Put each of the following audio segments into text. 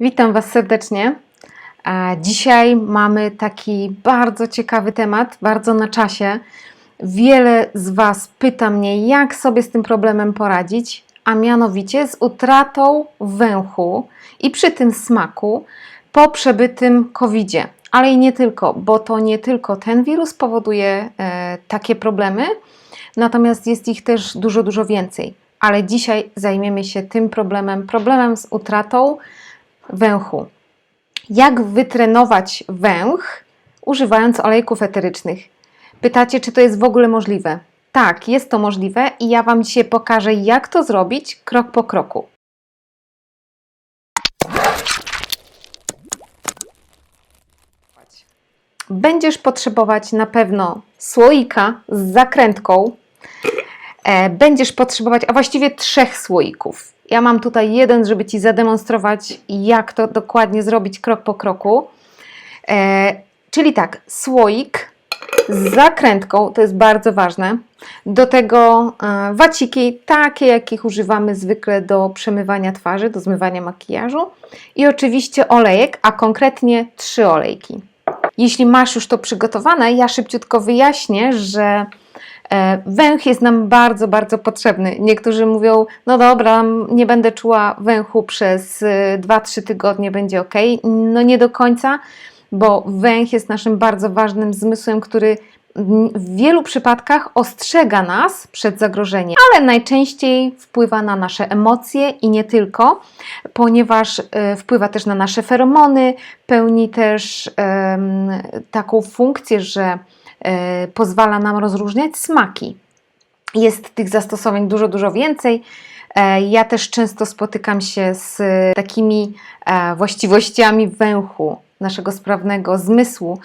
Witam Was serdecznie. Dzisiaj mamy taki bardzo ciekawy temat, bardzo na czasie. Wiele z Was pyta mnie, jak sobie z tym problemem poradzić, a mianowicie z utratą węchu i przy tym smaku po przebytym COVID-zie. Ale i nie tylko, bo to nie tylko ten wirus powoduje e, takie problemy, natomiast jest ich też dużo, dużo więcej. Ale dzisiaj zajmiemy się tym problemem, problemem z utratą węchu. Jak wytrenować węch używając olejków eterycznych? Pytacie, czy to jest w ogóle możliwe? Tak, jest to możliwe i ja Wam dzisiaj pokażę, jak to zrobić krok po kroku. Będziesz potrzebować na pewno słoika z zakrętką. E, Będziesz potrzebować, a właściwie trzech słoików. Ja mam tutaj jeden, żeby Ci zademonstrować, jak to dokładnie zrobić krok po kroku. E, czyli tak, słoik z zakrętką, to jest bardzo ważne. Do tego e, waciki, takie jakich używamy zwykle do przemywania twarzy, do zmywania makijażu. I oczywiście olejek, a konkretnie trzy olejki. Jeśli masz już to przygotowane, ja szybciutko wyjaśnię, że węch jest nam bardzo, bardzo potrzebny. Niektórzy mówią, no dobra, nie będę czuła węchu przez e, 2-3 tygodnie, będzie ok. No nie do końca, bo węch jest naszym bardzo ważnym zmysłem, który w wielu przypadkach ostrzega nas przed zagrożeniem, ale najczęściej wpływa na nasze emocje i nie tylko, ponieważ e, wpływa też na nasze feromony, pełni też em, taką funkcję, że e, pozwala nam rozróżniać smaki. Jest tych zastosowań dużo, dużo więcej. E, Ja też często spotykam się z takimi e, właściwościami węchu, naszego sprawnego zmysłu,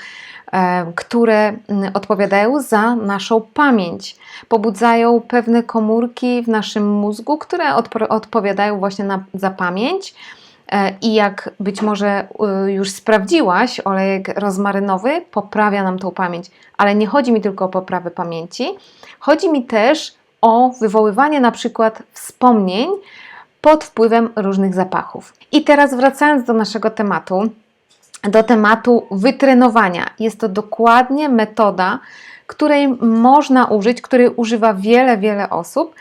e, które odpowiadają za naszą pamięć. Pobudzają pewne komórki w naszym mózgu, które odpo- odpowiadają właśnie na, za pamięć. E, I jak być może y, już sprawdziłaś, olejek rozmarynowy poprawia nam tą pamięć, ale nie chodzi mi tylko o poprawę pamięci, chodzi mi też o wywoływanie na przykład wspomnień pod wpływem różnych zapachów. I teraz wracając do naszego tematu, do tematu wytrenowania. Jest to dokładnie metoda, której można użyć, której używa wiele, wiele osób,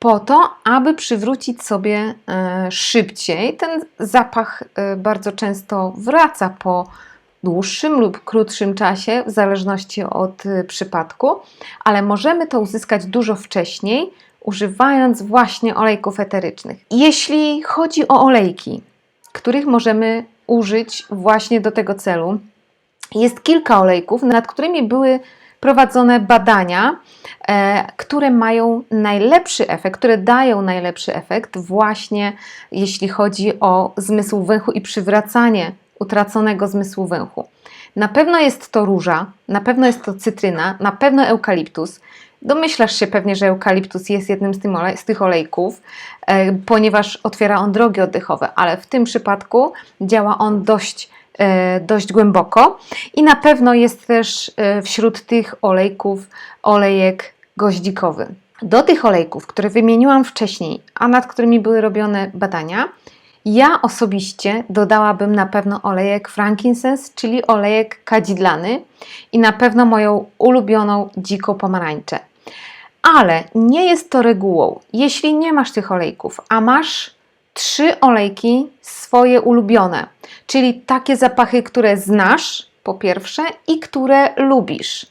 po to, aby przywrócić sobie e, szybciej. Ten zapach e, bardzo często wraca po dłuższym lub krótszym czasie, w zależności od e, przypadku, ale możemy to uzyskać dużo wcześniej, używając właśnie olejków eterycznych. Jeśli chodzi o olejki, których możemy użyć właśnie do tego celu, jest kilka olejków, nad którymi były prowadzone badania, e, które mają najlepszy efekt, które dają najlepszy efekt, właśnie jeśli chodzi o zmysł węchu i przywracanie utraconego zmysłu węchu. Na pewno jest to róża, na pewno jest to cytryna, na pewno eukaliptus. Domyślasz się pewnie, że eukaliptus jest jednym z, olej, z tych olejków, e, ponieważ otwiera on drogi oddechowe, ale w tym przypadku działa on dość, dość głęboko i na pewno jest też e, wśród tych olejków olejek goździkowy. Do tych olejków, które wymieniłam wcześniej, a nad którymi były robione badania, ja osobiście dodałabym na pewno olejek frankincense, czyli olejek kadzidlany i na pewno moją ulubioną dziką pomarańczę. Ale nie jest to regułą. Jeśli nie masz tych olejków, a masz trzy olejki swoje ulubione, czyli takie zapachy, które znasz po pierwsze i które lubisz,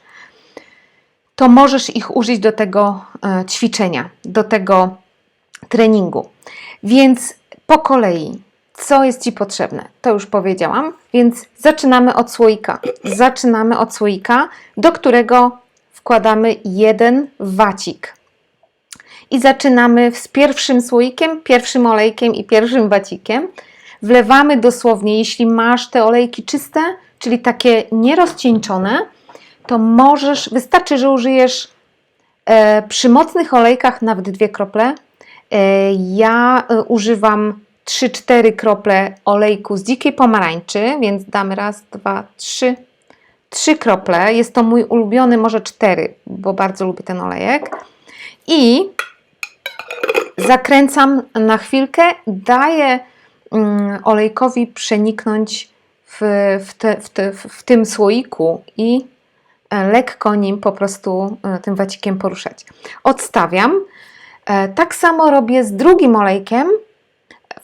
to możesz ich użyć do tego e, ćwiczenia, do tego treningu. Więc po kolei, co jest Ci potrzebne? To już powiedziałam, więc zaczynamy od słoika. Zaczynamy od słoika, do którego wkładamy jeden wacik. I zaczynamy z pierwszym słoikiem, pierwszym olejkiem i pierwszym wacikiem. Wlewamy dosłownie, jeśli masz te olejki czyste, czyli takie nierozcieńczone, to możesz, wystarczy, że użyjesz e, przy mocnych olejkach nawet dwie krople. E, ja e, używam 3-4 krople olejku z dzikiej pomarańczy, więc damy raz, dwa, trzy, trzy krople. Jest to mój ulubiony, może cztery, bo bardzo lubię ten olejek. I zakręcam na chwilkę, daję mm, olejkowi przeniknąć w, w, te, w, te, w tym słoiku i e, lekko nim po prostu e, tym wacikiem poruszać. Odstawiam. E, Tak samo robię z drugim olejkiem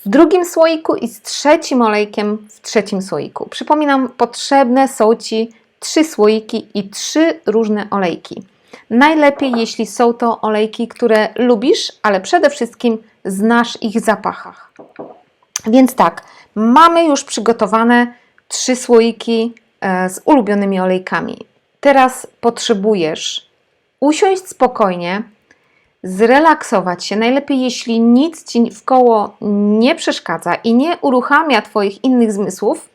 w drugim słoiku i z trzecim olejkiem w trzecim słoiku. Przypominam, potrzebne są Ci trzy słoiki i trzy różne olejki. Najlepiej, jeśli są to olejki, które lubisz, ale przede wszystkim znasz ich zapachach. Więc tak, mamy już przygotowane trzy słoiki e, z ulubionymi olejkami. Teraz potrzebujesz usiąść spokojnie, zrelaksować się. Najlepiej, jeśli nic ci w koło nie przeszkadza i nie uruchamia Twoich innych zmysłów.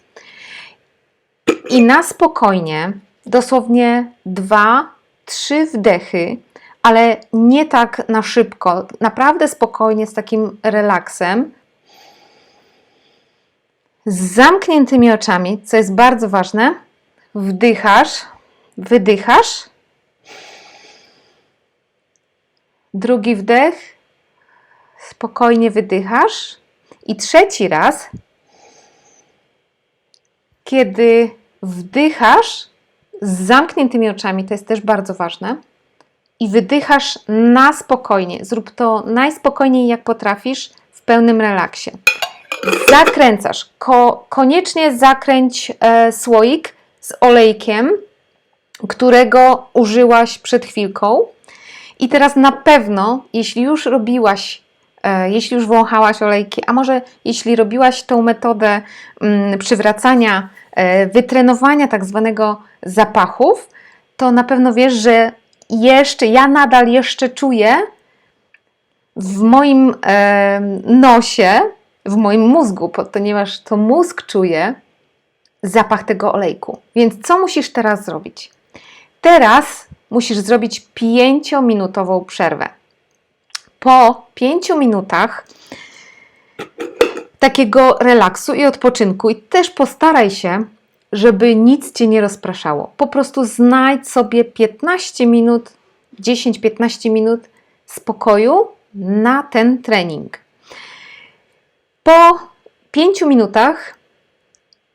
I na spokojnie, dosłownie dwa, trzy wdechy, ale nie tak na szybko, naprawdę spokojnie, z takim relaksem, z zamkniętymi oczami, co jest bardzo ważne. Wdychasz, wydychasz. Drugi wdech, spokojnie wydychasz. I trzeci raz, kiedy wdychasz z zamkniętymi oczami, to jest też bardzo ważne, i wydychasz na spokojnie. Zrób to najspokojniej, jak potrafisz, w pełnym relaksie. Zakręcasz. Ko koniecznie zakręć e, słoik z olejkiem, którego użyłaś przed chwilką. I teraz na pewno, jeśli już robiłaś, jeśli już wąchałaś olejki, a może jeśli robiłaś tą metodę mm, przywracania, e, wytrenowania tak zwanego zapachów, to na pewno wiesz, że jeszcze, ja nadal jeszcze czuję w moim e, nosie, w moim mózgu, ponieważ to mózg czuje zapach tego olejku. Więc co musisz teraz zrobić? Teraz musisz zrobić 5-minutową przerwę. Po 5 minutach takiego relaksu i odpoczynku, i też postaraj się, żeby nic cię nie rozpraszało. Po prostu znajdź sobie 15 minut, 10-15 minut spokoju na ten trening. Po 5 minutach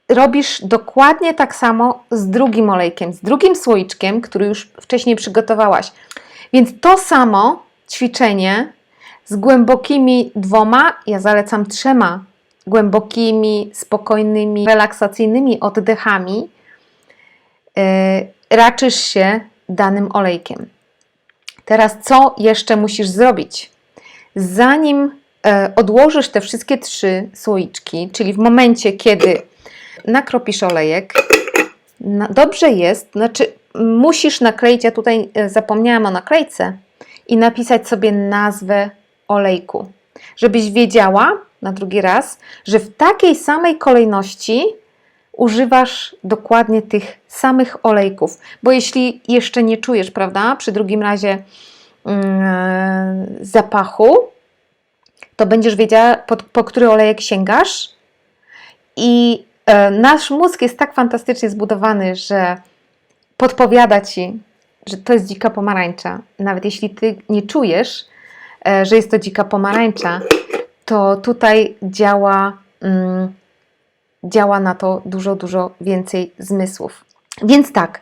robisz dokładnie tak samo z drugim olejkiem, z drugim słoiczkiem, który już wcześniej przygotowałaś. Więc to samo ćwiczenie z głębokimi dwoma, ja zalecam trzema głębokimi, spokojnymi, relaksacyjnymi oddechami, yy, raczysz się danym olejkiem. Teraz, co jeszcze musisz zrobić? Zanim e, odłożysz te wszystkie trzy słoiczki, czyli w momencie, kiedy nakropisz olejek, dobrze jest, znaczy musisz nakleić, ja tutaj e, zapomniałam o naklejce, i napisać sobie nazwę olejku, żebyś wiedziała na drugi raz, że w takiej samej kolejności używasz dokładnie tych samych olejków, bo jeśli jeszcze nie czujesz, prawda, przy drugim razie yy, zapachu, to będziesz wiedziała, po, po który olejek sięgasz. I E, nasz mózg jest tak fantastycznie zbudowany, że podpowiada ci, że to jest dzika pomarańcza. Nawet jeśli ty nie czujesz, że jest to dzika pomarańcza, to tutaj działa, mm, działa na to dużo, dużo więcej zmysłów. Więc tak,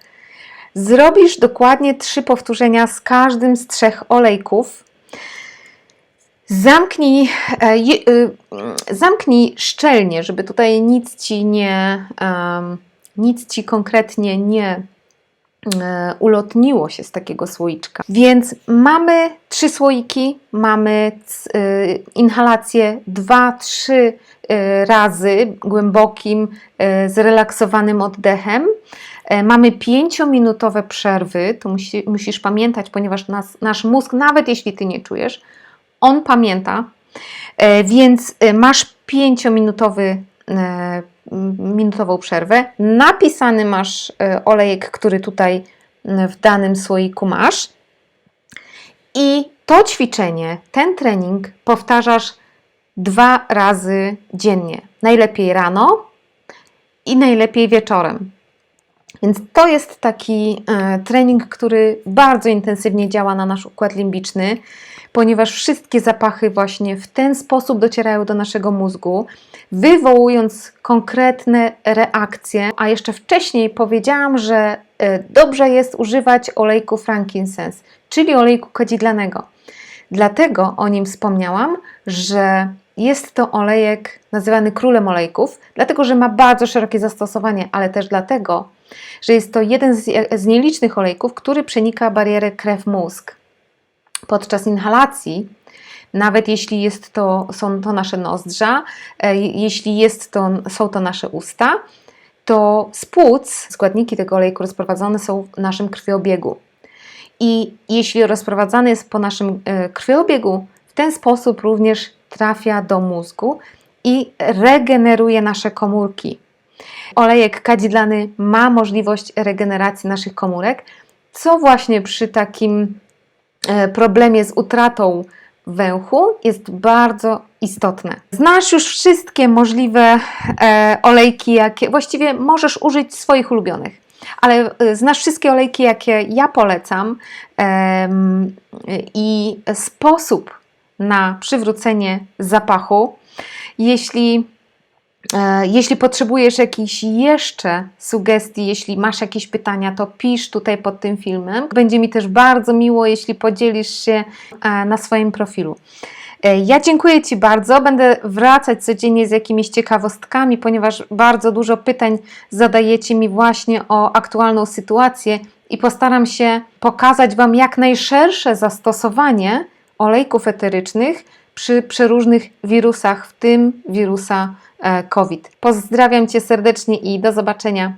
zrobisz dokładnie trzy powtórzenia z każdym z trzech olejków Zamknij, e, y, zamknij szczelnie, żeby tutaj nic ci nie, nic ci konkretnie nie e, ulotniło się z takiego słoiczka. Więc mamy trzy słoiki, mamy y, inhalację 2-3 y, razy głębokim, zrelaksowanym oddechem. E, mamy pięciominutowe przerwy, to musi, musisz pamiętać, ponieważ nas, nasz mózg, nawet jeśli ty nie czujesz, on pamięta, e, więc e, masz pięciominutowy e, minutową przerwę. Napisany masz olejek, który tutaj w danym słoiku masz. I to ćwiczenie, ten trening powtarzasz dwa razy dziennie. Najlepiej rano i najlepiej wieczorem. Więc to jest taki e, trening, który bardzo intensywnie działa na nasz układ limbiczny, ponieważ wszystkie zapachy właśnie w ten sposób docierają do naszego mózgu, wywołując konkretne reakcje. A jeszcze wcześniej powiedziałam, że e, dobrze jest używać olejku frankincense, czyli olejku kadzidlanego. Dlatego o nim wspomniałam, że jest to olejek nazywany królem olejków, dlatego że ma bardzo szerokie zastosowanie, ale też dlatego, że jest to jeden z, nielicznych olejków, który przenika barierę krew-mózg. Podczas inhalacji, nawet jeśli jest to, są to nasze nozdrza, e, jeśli jest to, są to nasze usta, to z płuc składniki tego olejku rozprowadzone są w naszym krwiobiegu. I jeśli rozprowadzany jest po naszym e, krwiobiegu, w ten sposób również trafia do mózgu i regeneruje nasze komórki. Olejek kadzidlany ma możliwość regeneracji naszych komórek, co właśnie przy takim e, problemie z utratą węchu jest bardzo istotne. Znasz już wszystkie możliwe e, olejki, jakie właściwie możesz użyć swoich ulubionych, ale e, znasz wszystkie olejki, jakie ja polecam i sposób na przywrócenie zapachu. Jeśli Jeśli potrzebujesz jakichś jeszcze sugestii, jeśli masz jakieś pytania, to pisz tutaj pod tym filmem. Będzie mi też bardzo miło, jeśli podzielisz się e, na swoim profilu. E, Ja dziękuję Ci bardzo. Będę wracać codziennie z jakimiś ciekawostkami, ponieważ bardzo dużo pytań zadajecie mi właśnie o aktualną sytuację i postaram się pokazać Wam jak najszersze zastosowanie olejków eterycznych przy przeróżnych wirusach, w tym wirusa e, COVID. Pozdrawiam Cię serdecznie i do zobaczenia.